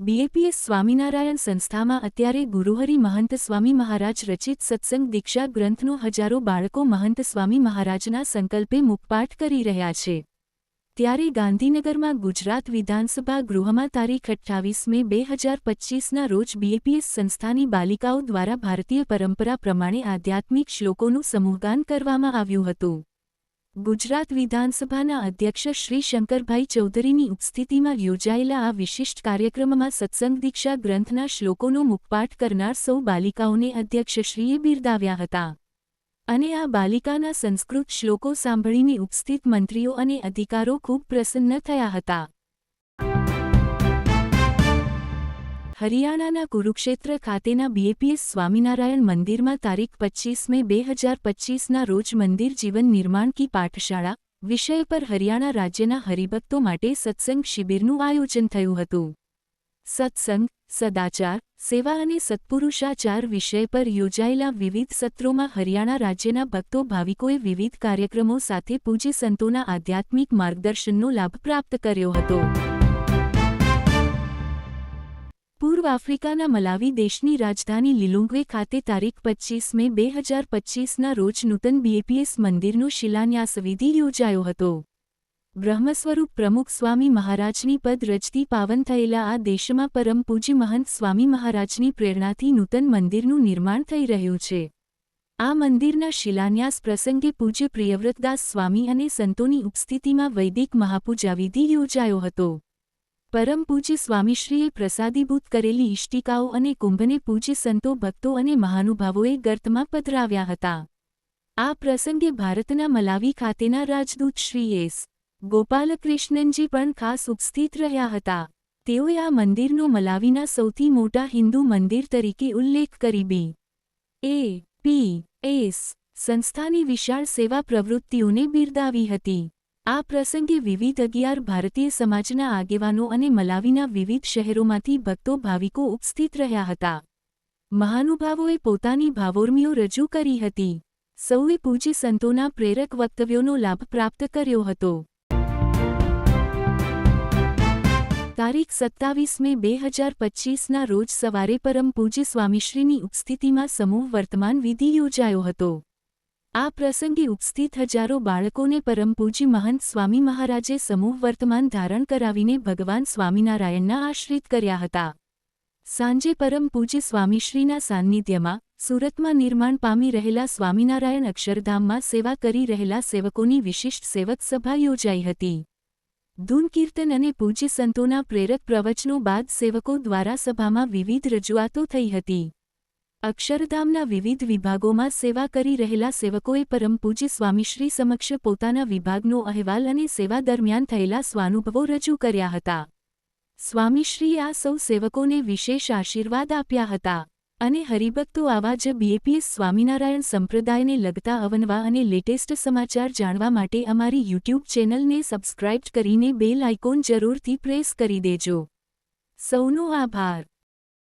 BAPS Swaminarayan સંસ્થામાં અત્યારે ગુરુહરિ મહંત સ્વામી મહારાજ રચિત સત્સંગ દીક્ષા ગ્રંથનો હજારો બાળકો મહંત સ્વામી મહારાજના સંકલ્પે મુખપાઠ કરી રહ્યા છે. ત્યારે ગાંધીનગરમાં ગુજરાત વિધાનસભા ગૃહમાં તારીખ અઠ્ઠાવીસ મે બે હજાર પચ્ચીસના રોજ બીએપીએસ સંસ્થાની બાલિકાઓ દ્વારા ભારતીય પરંપરા પ્રમાણે આધ્યાત્મિક શ્લોકોનું સમૂહગાન કરવામાં આવ્યું હતું. ગુજરાત વિધાનસભાના અધ્યક્ષ શ્રી શંકરભાઈ ચૌધરીની ઉપસ્થિતિમાં યોજાયેલા આ વિશિષ્ટ કાર્યક્રમમાં સત્સંગ દીક્ષા ગ્રંથના શ્લોકોનો મુખપાઠ કરનાર સૌ બાલિકાઓને અધ્યક્ષશ્રીએ બિરદાવ્યા હતા. અને આ બાલિકાના સંસ્કૃત શ્લોકો સાંભળીને ઉપસ્થિત મંત્રીઓ અને અધિકારો ખૂબ પ્રસન્ન થયા હતા. હરિયાણાના કુરુક્ષેત્ર ખાતેના બીએપીએસ સ્વામિનારાયણ મંદિરમાં તારીખ પચ્ચીસ મે બે હજાર પચ્ચીસના રોજ મંદિર જીવન નિર્માણ કી પાઠશાળા વિષય પર હરિયાણા રાજ્યના હરિભક્તો માટે સત્સંગ શિબિરનું આયોજન થયું હતું. સત્સંગ, સદાચાર, સેવા અને સત્પુરુષાચાર વિષય પર યોજાયેલા વિવિધ સત્રોમાં હરિયાણા રાજ્યના ભક્તો, ભાવિકોએ વિવિધ કાર્યક્રમો સાથે પૂજ્ય સંતોના આધ્યાત્મિક માર્ગદર્શનનો લાભ પ્રાપ્ત કર્યો હતો. પૂર્વ આફ્રિકાના મલાવી દેશની રાજધાની લિલુંગ્વે ખાતે તારીખ પચ્ચીસ મે બે હજાર પચ્ચીસના રોજ નૂતન બીએપીએસ મંદિરનો શિલાન્યાસ વિધિ યોજાયો હતો. બ્રહ્મસ્વરૂપ પ્રમુખ સ્વામી મહારાજની પદ રચતી પાવન થયેલા આ દેશમાં પરમ પૂજ્ય મહંત સ્વામી મહારાજની પ્રેરણાથી નૂતન મંદિરનું નિર્માણ થઈ રહ્યું છે. આ મંદિરના શિલાન્યાસ પ્રસંગે પૂજ્ય પ્રિયવ્રતદાસ સ્વામી અને સંતોની ઉપસ્થિતિમાં વૈદિક મહાપૂજા વિધિ યોજાયો હતો. પરમ પૂજ્ય સ્વામીશ્રીએ પ્રસાદીભૂત કરેલી ઇષ્ટિકાઓ અને કુંભને પૂજ્ય સંતો, ભક્તો અને મહાનુભાવોએ ગર્તમાં પધરાવ્યા હતા. આ પ્રસંગે ભારતના મલાવી ખાતેના રાજદૂત શ્રી એસ. ગોપાલકૃષ્ણનજી પણ ખાસ ઉપસ્થિત રહ્યા હતા. તેઓએ આ મંદિરનો મલાવીના સૌથી મોટા હિન્દુ મંદિર તરીકે ઉલ્લેખ કરી બી. એ. પી. એસ. સંસ્થાની વિશાળ સેવા પ્રવૃત્તિઓને બિરદાવી હતી. આ પ્રસંગે વિવિધ અગિયાર ભારતીય સમાજના આગેવાનો અને મલાવીના વિવિધ શહેરોમાંથી ભક્તો ભાવિકો ઉપસ્થિત રહ્યા હતા. મહાનુભાવોએ પોતાની ભાવોર્મીઓ રજૂ કરી હતી. સૌએ પૂજ્ય સંતોના પ્રેરક વક્તવ્યોનો લાભ પ્રાપ્ત કર્યો હતો. તારીખ સત્તાવીસ મે બે હજાર પચ્ચીસના રોજ સવારે પરમ પૂજ્ય સ્વામીશ્રીની ઉપસ્થિતિમાં સમૂહ વર્તમાન વિધિ યોજાયો હતો. આ પ્રસંગે ઉપસ્થિત હજારો બાળકોને પરમ પૂજ્ય મહંત સ્વામી મહારાજે સમૂહ વર્તમાન ધારણ કરાવીને ભગવાન સ્વામિનારાયણના આશ્રિત કર્યા હતા. સાંજે પરમ પૂજ્ય સ્વામીશ્રીના સાન્નિધ્યમાં સુરતમાં નિર્માણ પામી રહેલા સ્વામિનારાયણ અક્ષરધામમાં સેવા કરી રહેલા સેવકોની વિશિષ્ટ સેવક સભા યોજાઈ હતી. ધૂન અને પૂજ્ય સંતોના પ્રેરક પ્રવચનો બાદ સેવકો દ્વારા સભામાં વિવિધ રજૂઆતો થઈ હતી. અક્ષરધામના વિવિધ વિભાગોમાં સેવા કરી રહેલા સેવકોએ પરમ પૂજ્ય સ્વામીશ્રી સમક્ષ પોતાના વિભાગનો અહેવાલ અને સેવા દરમિયાન થયેલા સ્વાનુભવો રજૂ કર્યા હતા. સ્વામીશ્રીએ આ સૌ સેવકોને વિશેષ આશીર્વાદ આપ્યા હતા અને હરિભક્તો આવા જ બીએપીએસ સ્વામિનારાયણ સંપ્રદાયને લગતા અવનવા અને લેટેસ્ટ સમાચાર જાણવા માટે અમારી યુટ્યુબ ચેનલને સબસ્ક્રાઇબ કરીને બેલ આઇકોન જરૂરથી પ્રેસ કરી દેજો. સૌનો આભાર.